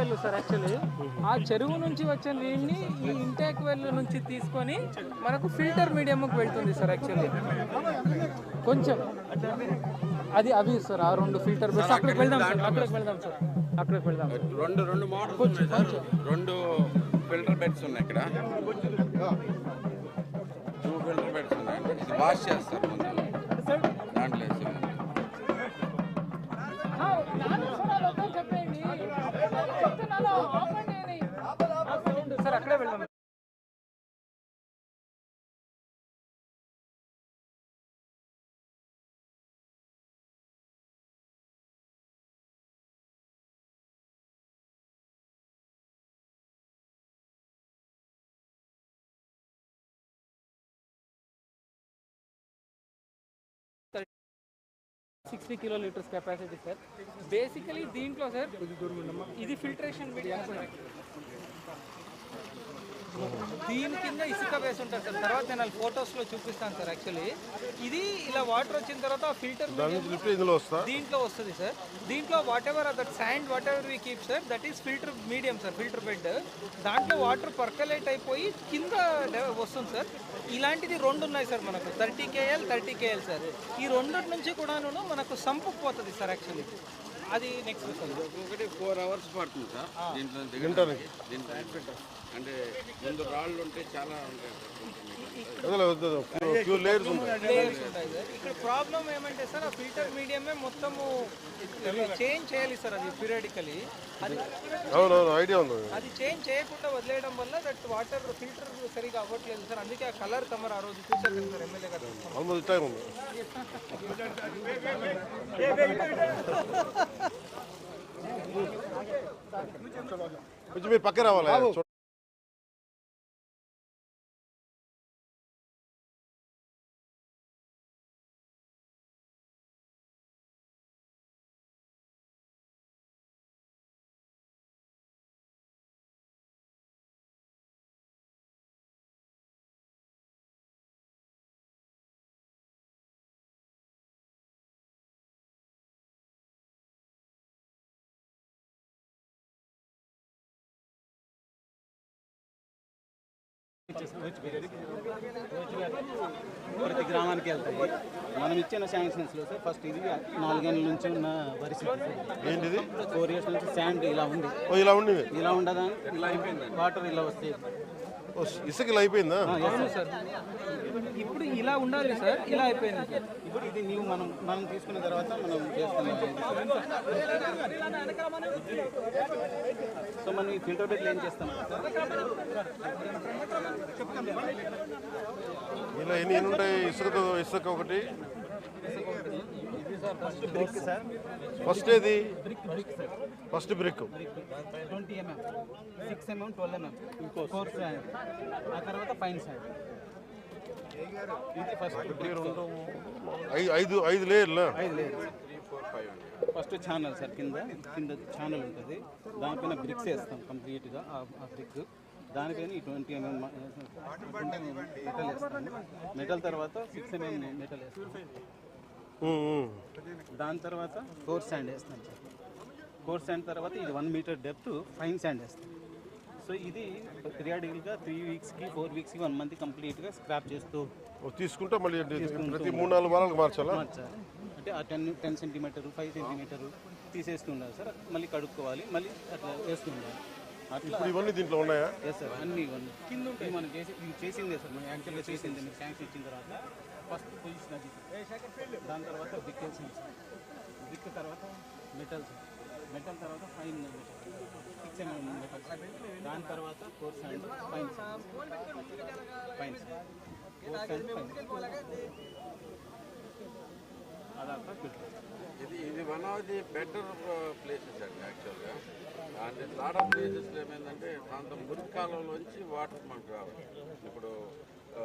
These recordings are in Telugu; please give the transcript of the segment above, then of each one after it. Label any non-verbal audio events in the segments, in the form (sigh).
వెల్ సార్ యాక్చువల్లీ ఆ చెరువు నుంచి వచ్చే నీళ్ళని ఈ ఇంటేక్ వెల్ నుంచి తీసుకొని మనకు ఫిల్టర్ మీడియంకి వెళ్తుంది సార్ యాక్చువల్లీ కొంచెం. అది అవి సార్ ఆ రెండు ఫిల్టర్ బెడ్స్ అక్కడికి వెళ్దాం సార్ అక్కడికి వెళ్దాం సార్. అక్కడికి వెళ్దాం. రెండు రెండు మోటార్స్ రెండు ఫిల్టర్ బెడ్స్ ఉన్నాయి ఇక్కడ. టూ ఫిల్టర్ బెడ్స్ ఉన్నాయి. ఇది వాష్ చేస్తారు. Sixty kilo liters capacity sir basically దీంట్లో సార్ ఇది ఫిల్టరేషన్ మీడియా సార్ దీని కింద ఇసుక వేసి ఉంటుంది సార్. తర్వాత నేను ఫొటోస్లో చూపిస్తాను సార్ యాక్చువల్లీ ఇది ఇలా వాటర్ వచ్చిన తర్వాత ఆ ఫిల్టర్ దీంట్లో వస్తుంది సార్. దీంట్లో whatever that sand whatever we keep sir that is filter medium sir filter bed దాంట్లో వాటర్ పర్కలేట్ అయిపోయి కింద వస్తుంది సార్. ఇలాంటిది రెండు ఉన్నాయి సార్ మనకు. Thirty KL thirty KL sir ఈ రెండింటి నుంచి కూడాను మనకు సంపుకు పోతుంది సార్ యాక్చువల్లీ అది నెక్స్ట్ సార్ ఒకటి ఫోర్ అవర్స్ పడుతుంది సార్. దీంట్లో దిగడానికి దీంట్లో అంటే ముందు రాళ్ళు ఉంటే చాలా ఉంటాయి ఇక్కడ ప్రాబ్లం ఏమంటే సార్ ఆ ఫిల్టర్ మీడియమే మొత్తము చేంజ్ చేయాలి సార్ అది పీరియాడికలీ ఐడియా ఉంది. అది చేంజ్ చేయకుండా వదిలేయడం వల్ల దట్ వాటర్ ఫిల్టర్ సరిగా అవ్వట్లేదు సార్. అందుకే ఆ కలర్ కమర్ ఆ రోజు చూసారు కదా సార్ ఎమ్మెల్యే గారు. ఉంది. (laughs) కొంచెం మీరు పక్క రావాలి. ప్రతి గ్రామానికి వెళ్తాయి. మనం ఇచ్చిన శాంక్షన్స్లో సార్ ఫస్ట్ ఇది నాలుగేళ్ళ నుంచి ఉన్న పరిస్థితి ఏంటిది? ఫోర్ ఇయర్స్ నుంచి శాండ్ ఇలా ఉంది. ఇలా ఉంది ఇలా ఉండదా? వాటర్ ఇలా వస్తాయి. ఓ, ఇసుక ఇలా అయిపోయిందా అవును సార్ ఇప్పుడు ఇలా ఉండాలి సార్ ఇలా అయిపోయింది. సార్ ఇప్పుడు ఇది నీవు మనం మనం తీసుకున్న తర్వాత మనం చేస్తున్నాం సో మనం ఈ ఫిల్టర్ బెడ్లు ఏం చేస్తాం? ఇలా ఎన్ని ఎన్ని ఉంటాయి? ఇసుకతో ఇసుక ఒకటి. ఫస్ట్ సార్ ఏది? First brick twenty mm. Six mm twelve mm. Four ఆ తర్వాత ఫైన్ ఐ- ఐదు ఐదు లేయర్లా ఐదు లేదు ఫస్ట్ ఛానల్ సార్ కింద కింద ఛానల్ ఉంటుంది. దానిపైన బ్రిక్స్ వేస్తాం కంప్లీట్గా ఆ బ్రిక్ దానిపైన ఈ ట్వంటీ ఎంఎం మెటల్ మెటల్ తర్వాత సిక్స్ ఎంఎం మెటల్ వేస్తాం. దాని తర్వాత కోర్ శాండ్ వేస్తాం సార్. కోర్ శాండ్ తర్వాత ఇది one meter depth fine sand వేస్తాం. సో ఇది పీరియాడికల్గా త్రీ వీక్స్కి ఫోర్ వీక్స్కి వన్ మంత్ కంప్లీట్గా స్క్రాప్ చేస్తూ తీసుకుంటే మళ్ళీ ప్రతి మూడు నాలుగు వారాలకు మార్చాలా? మార్చాలి. అంటే ఆ ten ten centimeter five centimeter తీసేస్తుండాలి sir. మళ్ళీ కడుక్కోవాలి మళ్ళీ అట్లా వేస్తుండాలి ఇప్పుడు ఇవన్నీ దీంట్లో ఉన్నాయా? ఎస్ సార్ అన్ని ఇవన్నీ. కింద ఉంటాయి మనం చేసి ఇది చేసిందే సార్ మనం యాక్చువల్గా చేసింది. మీకు శాంక్షన్ ఇచ్చిన తర్వాత ఫస్ట్ పొజిషన్ అది. దాని తర్వాత బ్రిక్ వేసింది సార్ బ్రిక్ తర్వాత మెటల్ సార్ మెటల్ తర్వాత fine metal six MM metal దాని తర్వాత coarse and fine fine coarse and fine తర్వాత ఫిల్టర్ ఇది ఇది one of the better places అండి యాక్చువల్గా అంటే లాట్ ఆఫ్ ప్లేసెస్లో ఏమైందంటే ప్రాంతం మురికి కాలంలోంచి వాటర్ మనకు రావాలి. ఇప్పుడు ఆ,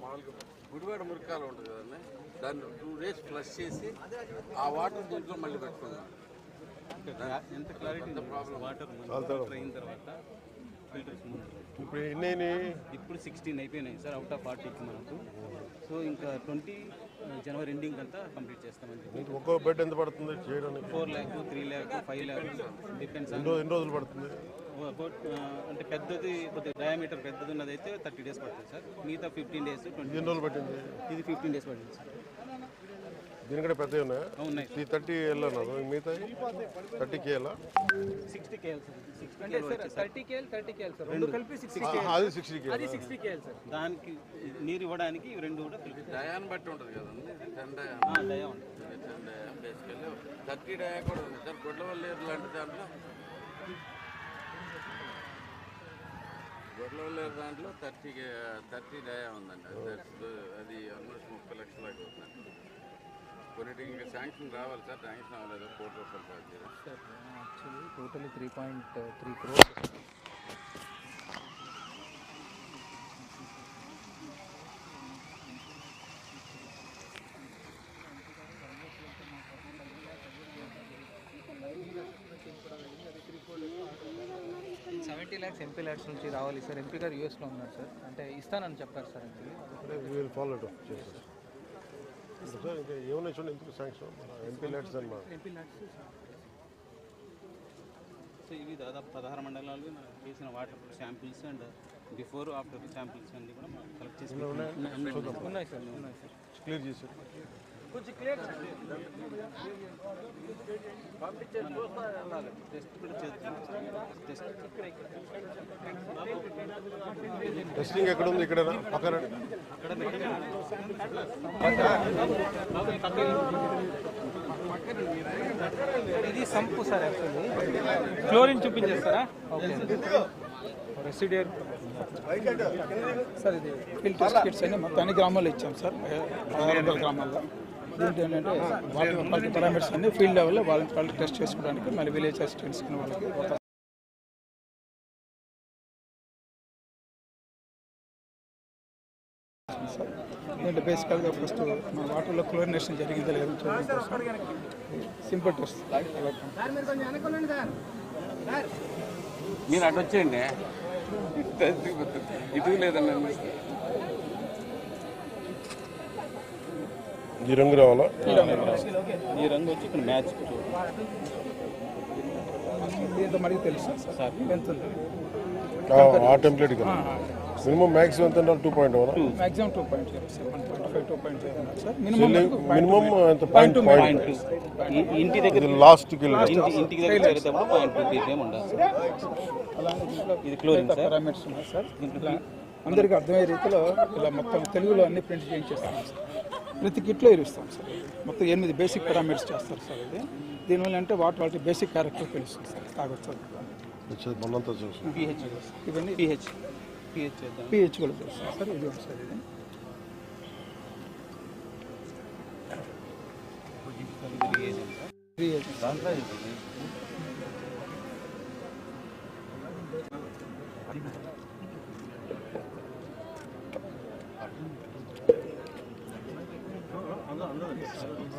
మామూలుగా గుడివాడ మురికి కాలం ఉంటుంది కదండి దాన్ని టూ డేస్ ఫ్లష్ చేసి ఆ వాటర్ దీంట్లో మళ్ళీ పెట్టుకున్నాం ఎంత క్లారిటీ వాటర్ ఫిల్టర్ అయిన తర్వాత ఇప్పుడు ఎన్ని? ఇప్పుడు సిక్స్టీన్ అయిపోయినాయి సార్ అవుట్ ఆఫ్ ఫార్టీకి మనకు. సో ఇంకా ట్వంటీ జనవరి ఎండింగ్ అంతా కంప్లీట్ మీకు ఒక్కో బెడ్ ఎంత పడుతుంది చేయడానికి? Four lakh three lakh five lakh depends ఎన్ని రోజులు ఎన్ని రోజులు పడుతుంది? అంటే పెద్దది కొద్దిగా డయామీటర్ పెద్దది ఉన్నది అయితే థర్టీ డేస్ పడుతుంది సార్. మిగతా ఫిఫ్టీన్ డేస్ ట్వంటీ రోజులు పట్టింది? ఇది ఫిఫ్టీన్ డేస్ పడుతుంది సార్. దీనికంటే పెద్దవి ఉన్నాయా ఉన్నాయి ఈ థర్టీ వెళ్ళన్నారు మిగతా thirty Kela? Sixty KL sir. Sixty thirty KL thirty KL sir. రెండు కలిపి సిక్స్టీ అది సిక్స్టీ కే అది సిక్స్టీ కేఎల్ సార్. దానికి నీరు ఇవ్వడానికి ఇవి రెండు కూడా ఫిల్టర్ డయాన్ బట్టి ఉంటుంది కదండి టెన్ డయాన్. డయా ఉంటుంది. టెన్ డయాన్ బేసికల్లీ. థర్టీ డయా కూడా ఉంది సార్. గొడ్లవల్లేరు లాంటి దాంట్లో. గొడ్లవల్లేరు దాంట్లో థర్టీ థర్టీ డయా ఉందండి. అది ఆల్మోస్ట్ ముప్పై లక్షల అవుతుందండి కొన్నిటికి ఇంకా శాంక్షన్ రావాలి సార్ శాంక్షన్ అవ్వలేదు? కోటి రూపాయలు sir actually total three point three crores seventy lakhs MP lakhs నుంచి రావాలి సార్. ఎంపీ గారు యూఎస్లో ఉన్నారు సార్. అంటే ఇస్తానని చెప్పారు సార్ ఎంపీ ఫాలో ఇప్పుడు సార్ ఇంకా ఏమన్నా చూడండి ఎందుకు శాంక్షన్ మన ఎంపీ లెట్స్ అనమాట ఎంపీ ల్యాక్స్ సో ఇవి దాదాపు పదహారు మండలాలు మనం చేసిన water samples and before after samples అన్ని కూడా మనం కలెక్ట్ చేసి ఉన్నాయి? సార్ ఉన్నాయి సార్. క్లియర్ చేశారు. కొంచెం క్లియర్ టెస్ట్ కూడా చేస్తాం టెస్ట్ టెస్టింగ్ ఎక్కడ ఉంది? ఇక్కడ పక్కన ఇది సంపు సార్ యాక్చువల్లీ. క్లోరిన్ చూపించేస్తారా? ఓకే. రెసిడియర్. సార్ ఇది ఫీల్డ్ టెస్ట్ కిట్స్ అని మొత్తం అన్ని గ్రామాల్లో ఇచ్చాం సార్. పదహారు వందల గ్రామాల్లో. దీంట్లో ఏంటంటే వాటి వాళ్ళకి పారామీటర్స్ అన్ని ఫీల్డ్ లెవెల్లో వాళ్ళని వాళ్ళు టెస్ట్ చేసుకోవడానికి మళ్ళీ విలేజ్ అసిస్టెంట్స్ వాళ్ళకి ఒక సార్. బేసికల్గా ఫస్ట్ మన వాటర్లో క్లోరినేషన్ జరిగింది లేదు సింపుల్ టెస్ట్ మీరు అటు వచ్చేయండి. ఇది లేదండి. ఈ రంగు రావాలా? ఈ రంగు వచ్చి ఇక్కడ మ్యాచ్ దీంతో మనకి తెలుసు? సార్. ఎంత ఉంది? ఆ- ఆ టెంప్లెట్ కదా మినిమం మ్యాక్స్ ఎంత two point maximum two point point five two point zero sir. Minimum minimum ఎంత? పాయింట్ పాయింట్ ఇంటి దగ్గర ఇంటికి దగ్గర చేరేటప్పుడు పాయింట్ ఉండాలి ఇది సార్. పారామీటర్స్ ఉన్నాయి సార్. ఇట్లా అందరికీ అర్థమయ్యే రీతిలో ఇలా మొత్తం తెలుగులో అన్ని ప్రింట్ చేయించేస్తాం సార్. ప్రతి కిట్లో ఇరుస్తాం సార్. మొత్తం ఎనిమిది బేసిక్ పారామీటర్స్ చేస్తారు సార్ ఇది. దీనివల్ల అంటే వాటి వాటి బేసిక్ క్యారెక్టర్ తెలుస్తుంది సార్ తాగొచ్చు పిహెచ్ ఇవన్నీ పిహెచ్ పిహెచ్ పిహెచ్ కూడా తెలుస్తుంది సార్ ఇది ఉంది సార్ ఇది. త్రీ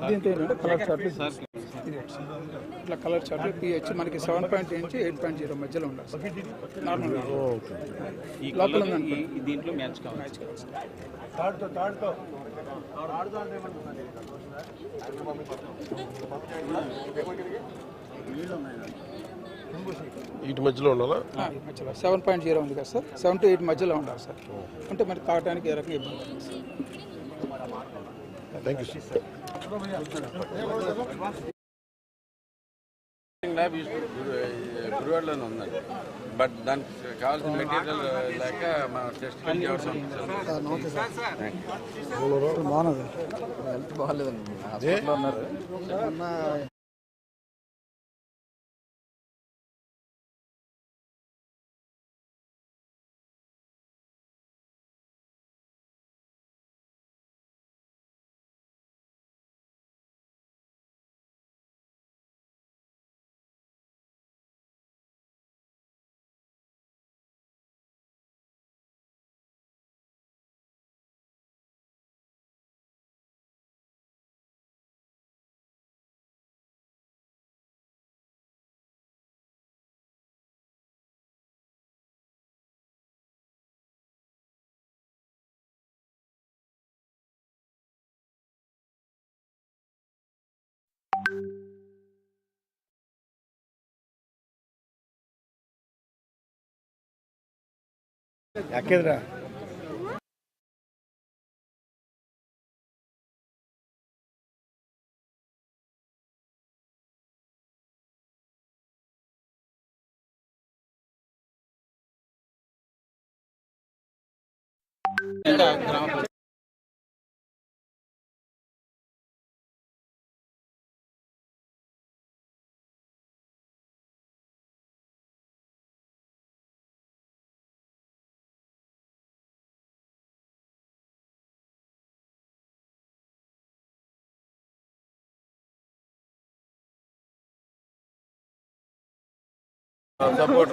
దీంతో ఏంటంటే కలర్ చార్ట్లు ఇది. ఇట్లా కలర్ చార్ట్లు పిహెచ్ మనకి సెవెన్ పాయింట్ నుంచి ఎయిట్ పాయింట్ జీరో మధ్యలో ఉండాలి సార్. నార్మల్ ఈ లోపల దీంట్లో మ్యాచ్ కావాలి. వీటి మధ్యలో ఉండాలా? మధ్యలో. సెవెన్ పాయింట్ జీరో ఉంది కదా సార్. సెవెన్ టు ఎయిట్ మధ్యలో ఉండాలి సార్. అంటే మరి తాగడానికి ఏ రకంగా ఇబ్బంది థ్యాంక్ యూ సార్ ల్యాబ్ గురువాడలోనే ఉందండి. బట్ దానికి కావాల్సిన మెటీరియల్ లేక మన టెస్ట్ బాగాలేదండి. ఉన్నారు. ಯಾಕೆಂದ್ರೆ ಗ್ರಾಮ సపోర్ట్.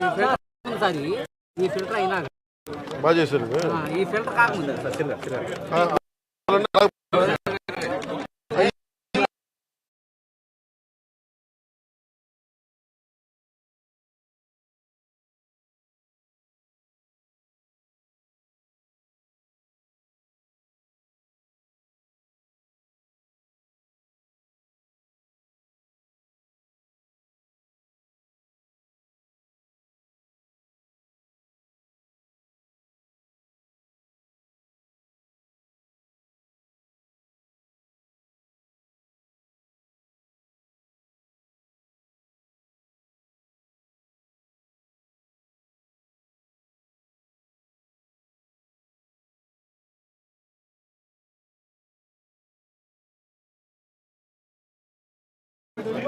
సారి ఈ ఫిల్టర్ అయినా బాగా చేశారు. ఈ ఫిల్టర్ ఆ,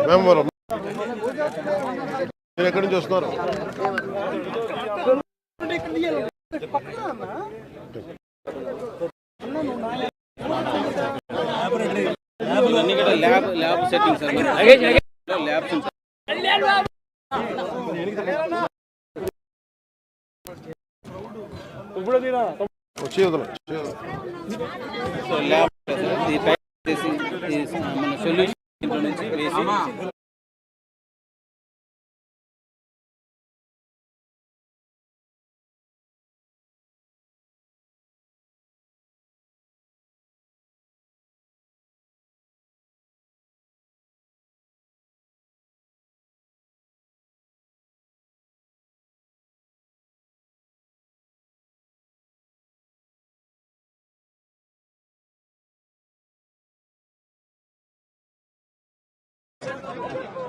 మేమవరం మీరు ఎక్కడి నుంచి వస్తున్నారు ల్యాబ్ ల్యాబ్ సెట్టింగ్స్ ల్యాబ్స్ వచ్చి వదలం. సో ల్యాబ్ మన సొల్యూషన్ నుంచి వేసి Thank you.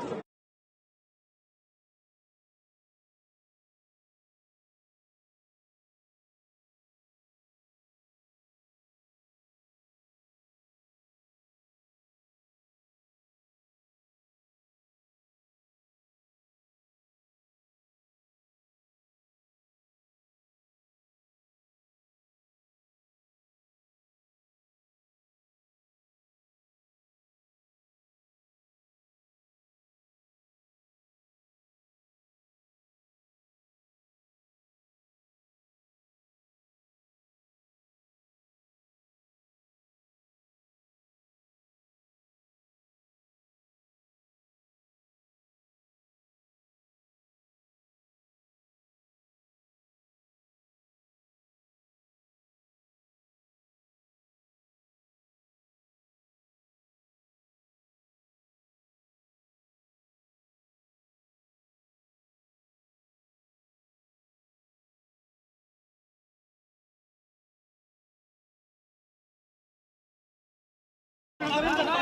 I'm in the